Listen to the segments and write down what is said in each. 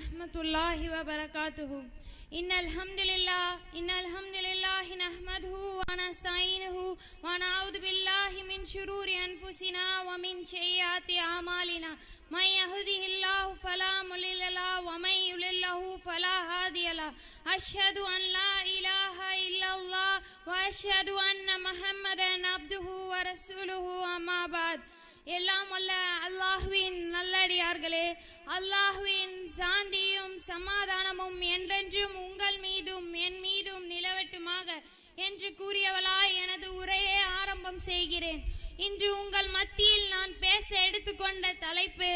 ورحمة الله وبركاته إن الحمد لله إن الحمد لله نحمده ونستعينه ونعوذ بالله من شرور أنفسنا ومن سيئات أعمالنا من يهده الله فلا مضل له ومن يضلل فلا هادي له أشهد أن لا إله إلا الله وأشهد أن محمدا عبده ورسوله أما بعد எல்லாம் அல்ல அல்லாஹ்வின் நல்லடியார்களே. அல்லாஹ்வின் சாந்தியும் சமாதானமும் என்றென்றும் உங்கள் மீதும் என் மீதும் நிலவட்டுமாக என்று கூறியவளாய் எனது உரையை ஆரம்பம் செய்கிறேன். இன்று உங்கள் மத்தியில் நான் பேச எடுத்துக்கொண்ட தலைப்பு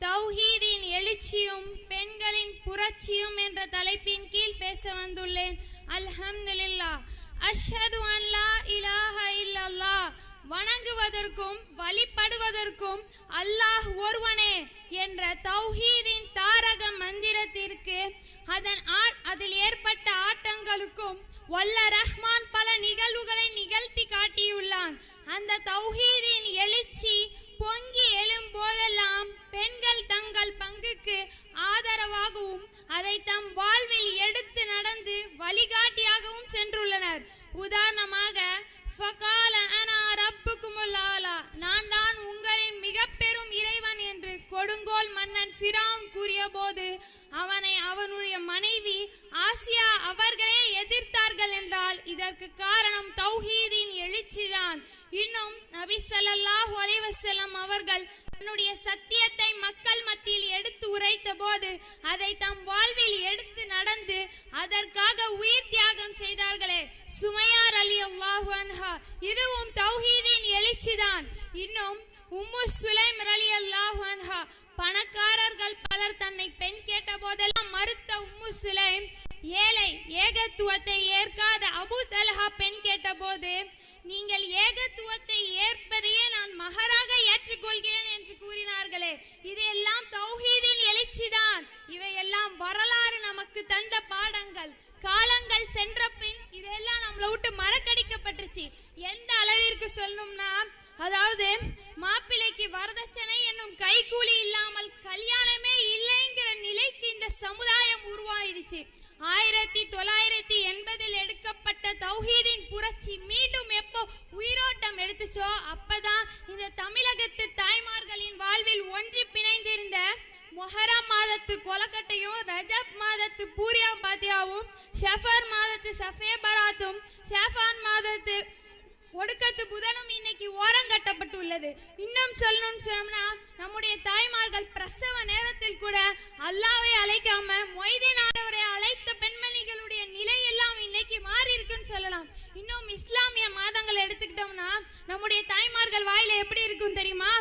தௌஹீதின் எழுச்சியும் பெண்களின் புரட்சியும் என்ற தலைப்பின் கீழ் பேச வந்துள்ளேன். அல்ஹம்துலில்லாஹ். அஷ்ஹது அன் லா இலாஹ இல்லல்லாஹ். வணங்குவதற்கும் வழிபடுவதற்கும் அல்லாஹ் ஒருவனே என்ற தௌஹீதின் தாரக மந்திரத்திற்கு அதன் ஆ- அதில் ஏற்பட்ட ஆட்டங்களுக்கும் வல்ல ரஹ்மான் பல நிகழ்வுகளை நிகழ்த்தி காட்டியுள்ளான். அந்த தௌஹீதின் எழுச்சி பொங்கி எழும் போதெல்லாம் பெண்கள் தங்கள் பங்குக்கு ஆதரவாகவும் அதை தம் வாழ்வில் எடுத்து நடந்து வழிகாட்டியாகவும் சென்றுள்ளனர். உதாரணமாக ஃபகால கொடுங்கோல் கூறிய ஃபிராம் கூறியபோது அவனை அவனுடைய மனைவி ஆசியா அவர்களே எதிர்த்தார்கள் என்றால் இதற்கு காரணம் தௌஹீதின் எழுச்சிதான். இன்னும் நபி ஸல்லல்லாஹு அலைஹி அவர்கள் தன்னுடைய சத்தியத்தை மக்கள் மத்தியில் எடுத்து உரைத்த போது அதை தம் வாழ்வில் எடுத்து நடந்து அதற்காக உயிர் தியாகம் செய்தார்களே. சுமையார் அலி அல்லாஹு அன்ஹா இதுவும் தௌஹீதின் எழுச்சிதான். இன்னும் உம்மு சுலைம் அலி அல்லாஹு அன்ஹா பணக்காரர்கள் பலர் தன்னை பெண் கேட்ட போதெல்லாம் மறுத்த உம்மு சுலைம் ஏழை ஏகத்துவத்தை ஏற்காத அபு தலஹா பெண் கேட்டபோது நீங்கள் ஏகத்துவத்தை ஏற்பதையே நான் மகராக ஏற்றுக்கொள்கிறேன் என்று கூறினார்களே. இதையெல்லாம் தௌஹீதின் எழுச்சிதான். இவையெல்லாம் வரலாறு நமக்கு தந்த பாடங்கள். காலங்கள் சென்ற பின் இதெல்லாம் நம்மளை விட்டு மறக்கடிக்கப்பட்டுச்சு எந்த அளவிற்கு சொல்லணும்னா அதாவது மாப்பிள்ளைக்கு வரதட்சணை என்னும் கைக்கூலி இல்லாமல் கல்யாணமே இல்லைங்கிற நிலைக்கு இந்த சமுதாயம் உருவாயிடுச்சு. ஆயிரத்தி தொள்ளாயிரத்தி எண்பதில் எடுக்கப்பட்ட தௌஹீதின் புரட்சி மீண்டும் எப்போ உயிரோட்டம் எடுத்துச்சோ அப்பதான் இந்த தமிழகத்து தாய்மார்களின் வாழ்வில் ஒன்றி பிணைந்திருந்த மொஹரம் மாதத்து கொலக்கட்டையும் ரஜப் மாதத்து பூரியா பாத்தியாவும் ஷஃபர் மாதத்து சஃபே பராத்தும் ஷஃபான் மாதத்து ஒடுக்கத்து புதனும் இன்னைக்கு ஓரம் கட்டப்பட்டு உள்ளது இன்னும் சொல்லணும்னு சொன்னோம்னா நம்முடைய தாய்மார்கள் பிரசவ நேரத்தில் கூட அல்லாவை அழைக்காம மொய்தீன் ஆண்டவரை அழைத்த பெண்மணிகளுடைய நிலை எல்லாம் இன்னைக்கு மாறி இருக்குன்னு சொல்லலாம். இன்னும் இஸ்லாமிய மாதங்களை எடுத்துக்கிட்டோம்னா நம்முடைய தாய்மார்கள் வாயில எப்படி இருக்கும் தெரியுமா?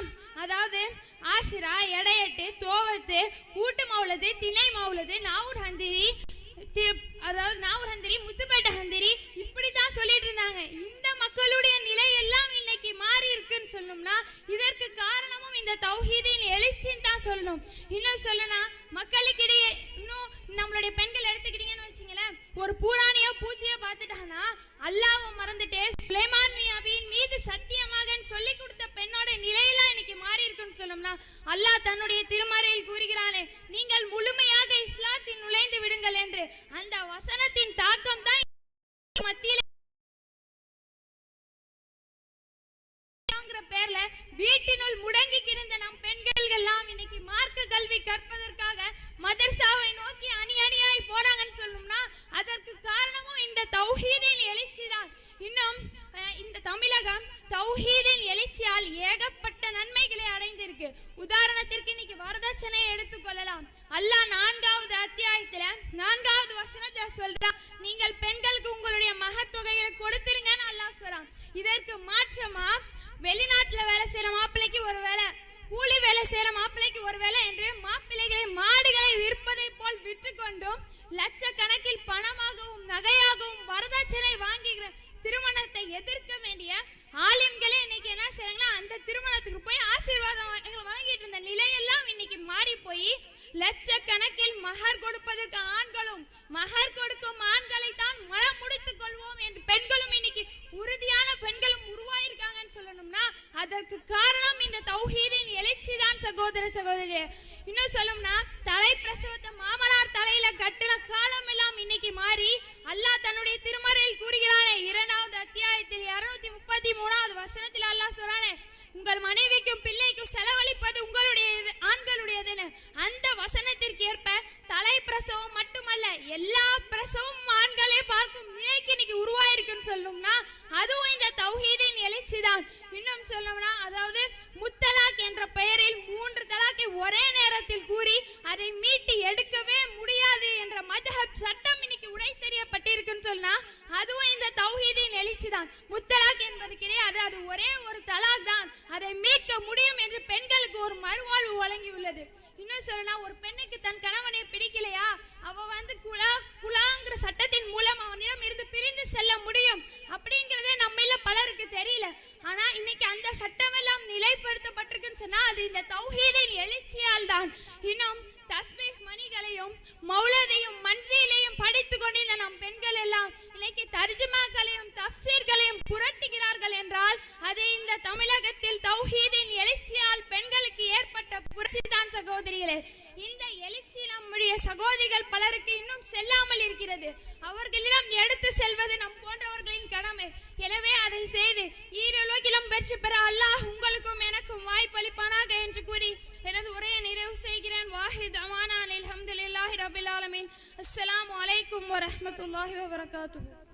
அதாவது ஆசிரா எடையட்டு தோவத்து ஊட்டு மவுளது திணை மவுளது நாவூர் ஹந்தி சொல்லணும். இன்னும் சொல்லணும் மக்களுக்கிடையே இன்னும் நம்மளுடைய பெண்கள் எடுத்துக்கிட்டீங்கன்னு வச்சுங்களேன் ஒரு பூராணியோ பூச்சியோ பார்த்துட்டாங்கன்னா அல்லாஹ்வை மறந்துட்டு சுலைமான் நபியின் மீது சத்தியமாக சொல்லி கொடுத்த பெண்ணோட நிலையெல்லாம் இன்னைக்கு மாறி இருக்குன்னு சொல்லணும்னா அல்லாஹ் தன்னுடைய திருமறையில் கூறுகிறானே நீங்கள் முழுமையாக இஸ்லாத்தில் நுழைந்து விடுங்கள் என்று. அந்த வசனத்தின் தாக்கம் தான் மத்தியில் பேர்ல வீட்டினுள் முடங்கி கிடந்த நம் எல்லாம் இன்னைக்கு மார்க்க கல்வி கற்பதற்காக மதர்சாவை நோக்கி அணி அணியாய் போறாங்கன்னு சொல்லணும்னா அதற்கு காரணமும் இந்த தௌஹீதின் எழுச்சிதான். இன்னும் இந்த தமிழகம் தௌஹீதின் எழுச்சியால் ஏகப்பட்ட நன்மைகளை அடைந்திருக்கு. உதாரணத்திற்கு இன்னைக்கு வரதட்சணையை எடுத்துக்கொள்ளலாம். அல்லாஹ் நான்காவது அத்தியாயத்துல நான்காவது வசனத்தை சொல்றா நீங்கள் பெண்களுக்கு உங்களுடைய லட்சக்கணக்கில் மகர் கொடுப்பதற்கு ஆண்களும் மகர் கொடுக்கும் ஆண்களை தான் மனம் முடித்துக் கொள்வோம் என்று பெண்களும் இன்னைக்கு உறுதியான பெண்களும் உருவாயிருக்காங்கன்னு சொல்லணும்னா அதற்கு காரணம் இந்த தௌஹீதின் எழுச்சி தான் சகோதர சகோதரி இன்னும் சொல்லணும்னா தலை பிரசவத்தை மாமனார் தலையில கட்டின காலம் எல்லாம் இன்னைக்கு மாறி அல்லாஹ் தன்னுடைய திருமறையில் கூறுகிறானே இரண்டாவது அத்தியாயத்தில் இருநூத்தி முப்பத்தி மூணாவது வசனத்தில் அல்லாஹ் சொல்றானே உங்கள் மனைவிக்கும் பிள்ளைக்கும் செலவழிப்பு அதுவும் இந்த தௌஹீதின் எழுச்சிதான் இன்னும் சொல்லணும்னா அதாவது முத்தலாக் என்ற பெயரில் மூன்று தலாக்கை ஒரே நேரத்தில் கூறி அதை மீட்டு எடுக்கவே முடியாது என்ற மதுஹப் சட்டம் இன்னைக்கு உடைத்தெறியப்பட்டிருக்குன்னு சொன்னா அதுவும் இந்த தௌஹீதின் எழுச்சி தான் முத்தலாக் என்பது கிடையாது அது ஒரே ஒரு தலாக் தான். அதை மீட்க முடியும் என்று பெண்களுக்கு ஒரு மறுவாழ்வு வழங்கியுள்ளது. இன்னும் சொல்லலாம் ஒரு பெண்ணுக்கு தன் கணவனை பிடிக்கலையா? அவ தினம் தஸ்பீஹ் மணிகளையும் மௌலதையும் மன்சீலையும் படித்து கொண்டிருந்த நம் பெண்கள் எல்லாம் இன்னைக்கு தர்ஜுமாக்களையும் தப்சீர்களையும் புரட்டுகிறார்கள் என்றால் அது இந்த தமிழகத்தில் தௌஹீதின் எழுச்சியால் பெண்களுக்கு ஏற்பட்ட புரட்சி தான் சகோதரிகளே. இந்த எழுச்சி நம்முடைய சகோதரிகள் பலருக்கு இன்னும் செல்லாமல் இருக்கிறது. அவர்களிடம் எடுத்து செல்வது நம் போன்றவர்களின் கடமை. எனவே அதை செய்து ஈருலகிலும் பெற்று பெற அல்லாஹ் உங்களுக்கும் எனக்கும் வாய்ப்பளிப்பானாக என்று கூறி எனது உரையை நிறைவு செய்கிறேன். வாஹித் அமானான் அலமதுல்லாஹி ரபில் ஆலமின். அஸ்லாம் வலைக்கும் வரமத்துல்லாஹி வபரகாத்துஹு